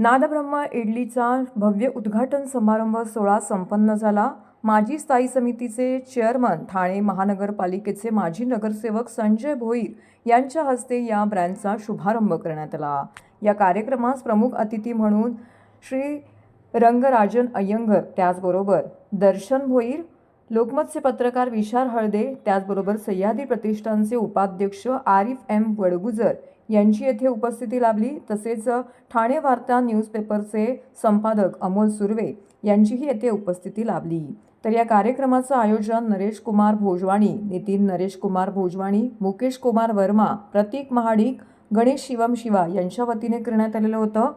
नादब्रह्मा इडलीचा भव्य उद्घाटन समारंभ सोहळा संपन्न झाला. माजी स्थायी समितीचे चेअरमन ठाणे महानगरपालिकेचे माजी नगरसेवक संजय भोईर यांच्या हस्ते या ब्रँडचा शुभारंभ करण्यात आला. या कार्यक्रमास प्रमुख अतिथी म्हणून श्री रंगराजन अय्यंगर त्याचबरोबर दर्शन भोईर लोकमतचे पत्रकार विशाल हळदे त्याचबरोबर सह्याद्री प्रतिष्ठानचे उपाध्यक्ष आरिफ एम वडगुजर यांची येथे उपस्थिती लाभली. तसेच ठाणे वार्ता न्यूजपेपरचे संपादक अमोल सुर्वे यांचीही येथे उपस्थिती लाभली. तर या कार्यक्रमाचं आयोजन नरेश कुमार भोजवाणी नितीन नरेश कुमार भोजवाणी मुकेश कुमार वर्मा प्रतीक महाडिक गणेश शिवम शिवा यांच्या वतीने करण्यात आलेलं होतं.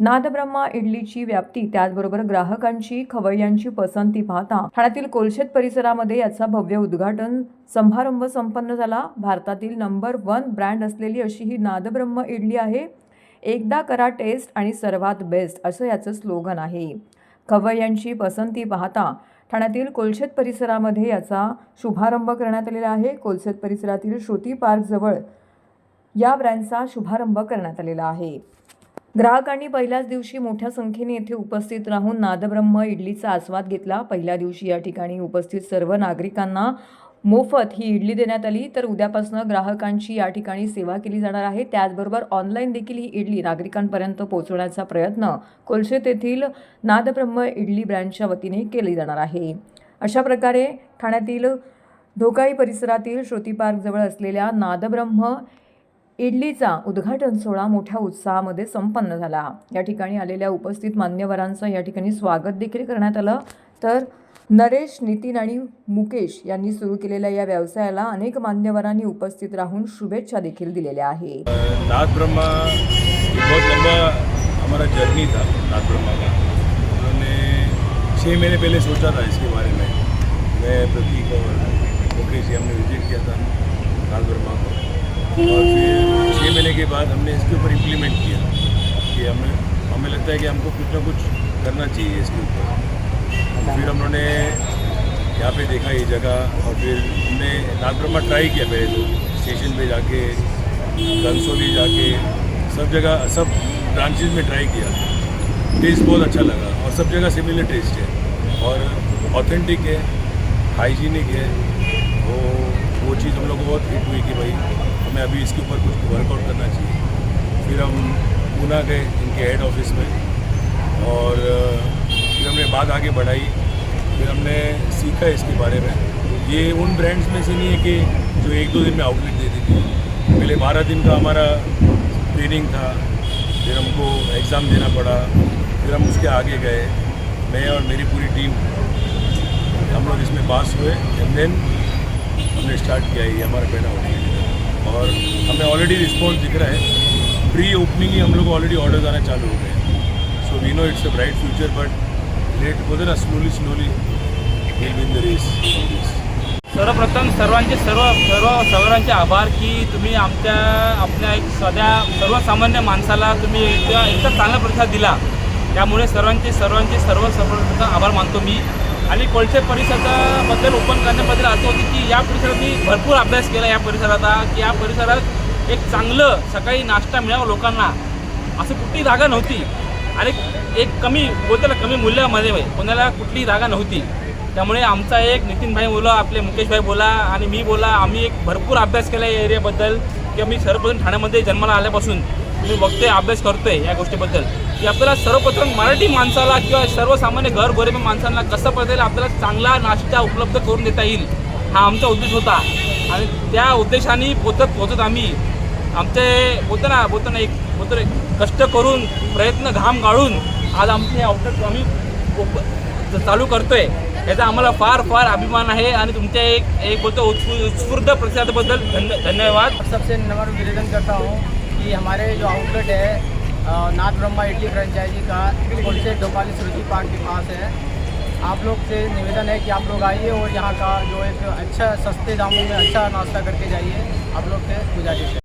नादब्रह्मा इडलीची व्याप्ती त्याचबरोबर ग्राहकांची खवय्यांची पसंती पाहता ठाण्यातील कोलशेत परिसरामध्ये याचा भव्य उद्घाटन समारंभ संपन्न झाला. भारतातील नंबर वन ब्रँड असलेली अशी ही नादब्रह्म इडली आहे. एकदा करा टेस्ट आणि सर्वात बेस्ट असं याचं स्लोगन आहे. खवय्यांची पसंती पाहता ठाण्यातील कोलशेत परिसरामध्ये याचा शुभारंभ करण्यात आलेला आहे. कोलशेत परिसरातील श्रुती पार्कजवळ या ब्रँडचा शुभारंभ करण्यात आलेला आहे. ग्राहकांनी पहिल्याच दिवशी मोठ्या संख्येने येथे उपस्थित राहून नादब्रह्म इडलीचा आस्वाद घेतला. पहिल्या दिवशी या ठिकाणी उपस्थित सर्व नागरिकांना मोफत ही इडली देण्यात आली. तर उद्यापासून ग्राहकांची या ठिकाणी सेवा केली जाणार आहे. त्याचबरोबर ऑनलाईन देखील ही इडली नागरिकांपर्यंत पोहोचवण्याचा प्रयत्न कोलशेत येथील नादब्रह्म इडली ब्रँडच्या वतीने केली जाणार आहे. अशा प्रकारे ठाण्यातील ढोकाई परिसरातील श्रुती पार्कजवळ असलेल्या नादब्रह्म इडलीचा उद्घाटन सोहळा मोठ्या उत्साहामध्ये संपन्न झाला. या ठिकाणी आलेल्या उपस्थित मान्यवरांचं या ठिकाणी स्वागत देखील करण्यात आलं. तर नरेश नितीन आणि मुकेश यांनी सुरू केलेल्या या व्यवसायाला अनेक मान्यवरांनी उपस्थित राहून शुभेच्छा देखील दिलेल्या आहे नाथ ब्रह्मा बहुत लंबा हमारा जर्नी था नाथ ब्रह्मा का. उन्होंने छः महीने पहले सोचा था इसके बारे में। मैं प्रतीक और मुकेश जी हमने विजिट किया था नाथ ब्रह्मा को। और फिर छः महीने के बाद हमने इसके ऊपर इम्प्लीमेंट किया कि हमें हमें लगता है कि हमको कुछ ना कुछ करना चाहिए इसके ऊपर। फिर हम लोगों ने यहाँ पे देखा ये जगह और फिर हमने नाथ ब्रह्मा ट्राई किया पहले तो स्टेशन पे जाके कंसोली जाके, सब जगह, सब ब्रांचेज में ट्राई किया। टेस्ट बहुत अच्छा लगा और सब जगह सिमिलर टेस्ट है। और ऑथेंटिक है हाइजीनिक है, वो वो चीज़ हम लोग को बहुत हिट हुई कि भाई हमें अभी इसके ऊपर कुछ वर्कआउट करना चाहिए। फिर हम पूना गए इनके हेड ऑफ़िस में और फिर हमने बात आगे बढ़ाई। फिर हमने सीखा इसके बारे में। ये उन ब्रांड्स में से नहीं है कि जो एक दो दिन में आउटलेट दे देती है। पहले बारह दिन का हमारा ट्रेनिंग था, फिर हमको एग्ज़ाम देना पड़ा, फिर हम उसके आगे गए, मैं और मेरी पूरी टीम हम लोग इसमें पास हुए एंड देन हमने स्टार्ट किया ये हमारा पहला आउटलेट और हमें ऑलरेडी रिस्पॉन्स दिख रहा है। प्री ओपनिंग ही हम लोग ऑलरेडी ऑर्डर आना चालू हो गए so we know it's a bright future but late बोलते ना slowly slowly will win the race सर्वप्रथम सर्वांचे सर्व सर्व सर्वांचे आभार की तुम्ही आमच्या आपल्या एक सध्या सर्वसामान्य माणसाला तुम्ही इतका इतका चांगला प्रतिसाद दिला. त्यामुळे सर्वांचे सर्वांचे सर्व सर्वप्रथम आभार मानतो मी. आणि कोळसे परिसराबद्दल ओपन करण्याबद्दल असं होतं की या परिसरात मी भरपूर अभ्यास केला या परिसराचा की या परिसरात एक चांगलं सकाळी नाश्ता मिळावा लोकांना असं कुठली जागा नव्हती. आणि एक कमी बोलताना कमी मूल्यामध्ये कोणाला कुठली जागा नव्हती. त्यामुळे आमचा एक नितीनभाई बोला आपले मुकेशभाई बोला आणि मी बोला आम्ही एक भरपूर अभ्यास केला या एरियाबद्दल किंवा मी सर्वप्रथम ठाण्यामध्ये जन्माला आल्यापासून मी बघतोय अभ्यास करतोय या गोष्टीबद्दल. की आपल्याला सर्वप्रथम मराठी माणसाला किंवा सर्वसामान्य घर गोरेबी माणसांना कसं पडता आपल्याला चांगला नाश्ता उपलब्ध करून देता येईल हा आमचा उद्देश होता. आणि त्या उद्देशाने पोचत पोचत आम्ही आमचे बोलतो ना बोलतो ना एक बोलतो कष्ट करून प्रयत्न घाम गाळून आज आमचे आउटलेट आम्ही चालू करतोय. याचा आम्हाला फार फार अभिमान आहे आणि तुमच्या एक एक बोलतो उत्स्फूर्त प्रतिसादाबद्दल धन्य धन्यवाद. सबसे नम्र निवेदन करता हूँ कि हमारे जो आउटलेट है नाथ ब्रह्मा इडली फ्रेंचाइजी का कोलसे डोपाली श्रुति पार्क के पास है। आप लोग से निवेदन है कि आप लोग आइए और यहाँ का जो एक अच्छा सस्ते दामों में अच्छा नाश्ता करके जाइए। आप लोग से गुजारिश है।